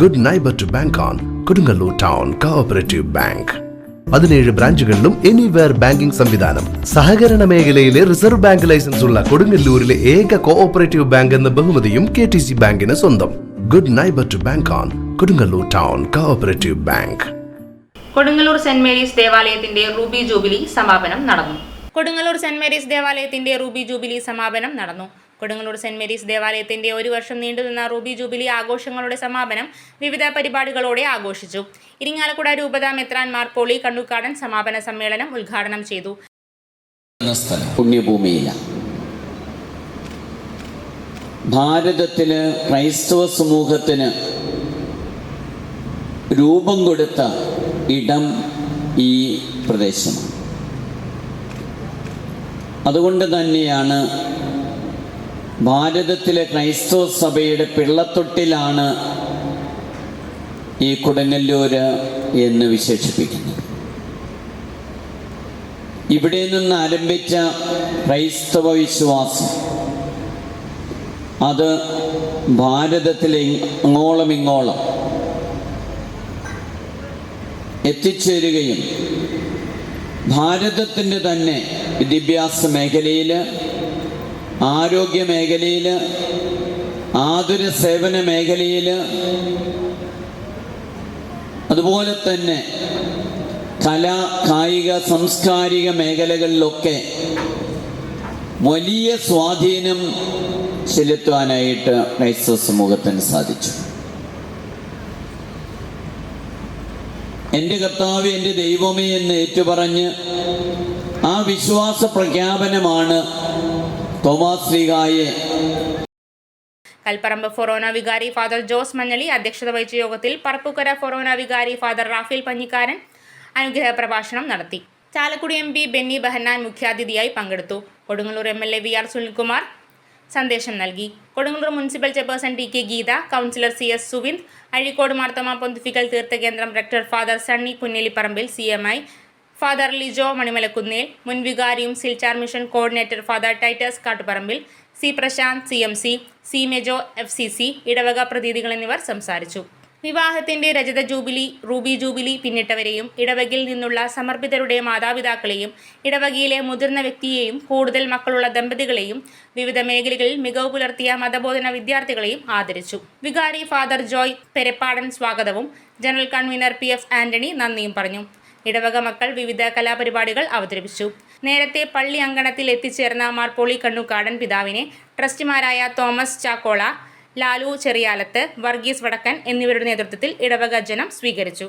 Good neighbour to bank on Kodungallur town cooperative bank പതിനേഴ് ബ്രാഞ്ചുകളിലും anywhere banking സംവിധാനം. സഹകരണ മേഖലയിലെ റിസർവ് ബാങ്ക് ലൈസൻസ് ഉള്ള കൊടുങ്ങല്ലൂരിലെ ഏക കോഓപ്പറേറ്റീവ് ബാങ്ക് എന്ന ബഹുമതിയും കെ ടി സി ബാങ്കിന് സ്വന്തം. Good neighbour to bank on Kodungallur town cooperative bank Kodungallur saint Mary's ദേവാലയത്തിന്റെ റൂബി ജൂബിലി സമാപനം നടന്നു. കൊടുങ്ങല്ലൂർ സെന്റ് മേരീസ് ദേവാലയത്തിന്റെ റൂബി ജൂബിലി സമാപനം നടന്നു. കൊടുങ്ങല്ലൂർ സെന്റ് മേരീസ് ദേവാലയത്തിന്റെ ഒരു വർഷം നീണ്ടുനിന്ന റൂബി ജൂബിലി ആഘോഷങ്ങളുടെ സമാപനം വിവിധ പരിപാടികളോടെ ആഘോഷിച്ചു. ഇരിങ്ങാലക്കുട രൂപത മെത്രാൻമാർ പോളി കണ്ണുക്കാടൻ സമാപന സമ്മേളനം ഉദ്ഘാടനം ചെയ്തു. ഭാരതത്തിൽ ക്രൈസ്തവ സമൂഹത്തിന് രൂപം കൊടുത്ത ഇടം ഈ പ്രദേശമാണ്. അതുകൊണ്ട് തന്നെയാണ് ഭാരതത്തിലെ ക്രൈസ്തവ സഭയുടെ പിള്ളത്തൊട്ടിലാണ് ഈ കൊടുങ്ങല്ലൂര് എന്ന് വിശേഷിപ്പിക്കുന്നത്. ഇവിടെ നിന്ന് ആരംഭിച്ച ക്രൈസ്തവ വിശ്വാസം അത് ഭാരതത്തിലെ അങ്ങോളം ഇങ്ങോളം എത്തിച്ചേരുകയും ഭാരതത്തിന്റെ തന്നെ വിദ്യാഭ്യാസ മേഖലയിൽ ആരോഗ്യ മേഖലയിൽ ആതുര സേവന മേഖലയിൽ അതുപോലെ തന്നെ കല കായിക സാംസ്കാരിക മേഖലകളിലൊക്കെ വലിയ സ്വാധീനം ചെലുത്തുവാനായിട്ട് ക്രൈസ്തവ സമൂഹത്തിന് സാധിച്ചു. എന്റെ കർത്താവ് എന്റെ ദൈവമേ എന്ന് ഏറ്റുപറഞ്ഞ് ആ വിശ്വാസ പ്രഖ്യാപനമാണ് തോമാസ് ശ്രീകായെ. കൽപ്പറമ്പ് ഫൊറോന വികാരി ഫാദർ ജോസ് മഞ്ഞളി അധ്യക്ഷത വഹിച്ച യോഗത്തിൽ പറപ്പുക്കര ഫൊറോന വികാരി ഫാദർ റാഫേൽ പഞ്ഞിക്കാരൻ അനുഗ്രഹ പ്രഭാഷണം നടത്തി. Chalakudy M P Benny Behanan മുഖ്യാതിഥിയായി പങ്കെടുത്തു. Kodungallur M L A V R Sunilkumar സന്ദേശം നൽകി. Kodungallur municipal chairperson T K Geetha councillor C S Suvind Azhikode Marthoma pontifical തീർത്ഥകേന്ദ്രം rector father Sunny Punnelipparambil C M I father Lijo Manimalakunnel മുൻ വികാരിയും Silchar mission coordinator father Titus Kattuparambil C Prashanth C M C C Mejo F C C ഇടവക പ്രതിനിധികൾ എന്നിവർ സംസാരിച്ചു. വിവാഹത്തിന്റെ രജത jubilee Ruby jubilee പിന്നിട്ടവരെയും ഇടവകിൽ നിന്നുള്ള സമർപ്പിതരുടെ മാതാപിതാക്കളെയും ഇടവകയിലെ മുതിർന്ന വ്യക്തിയെയും കൂടുതൽ മക്കളുള്ള ദമ്പതികളെയും വിവിധ മേഖലകളിൽ മികവ് പുലർത്തിയ മതബോധന വിദ്യാർത്ഥികളെയും ആദരിച്ചു. വികാരി ഫാദർ ജോയ് പെരപ്പാടൻ സ്വാഗതവും general convener P F Antony നന്ദിയും പറഞ്ഞു. ഇടവക മക്കൾ വിവിധ കലാപരിപാടികൾ അവതരിപ്പിച്ചു. നേരത്തെ പള്ളി അങ്കണത്തിൽ എത്തിച്ചേർന്ന മാർപ്പോളി കണ്ണുകാടൻ പിതാവിനെ ട്രസ്റ്റിമാരായ തോമസ് ചാക്കോള ലാലു ചെറിയാലത്ത് വർഗീസ് വടക്കൻ എന്നിവരുടെ നേതൃത്വത്തിൽ ഇടവക ജനം സ്വീകരിച്ചു.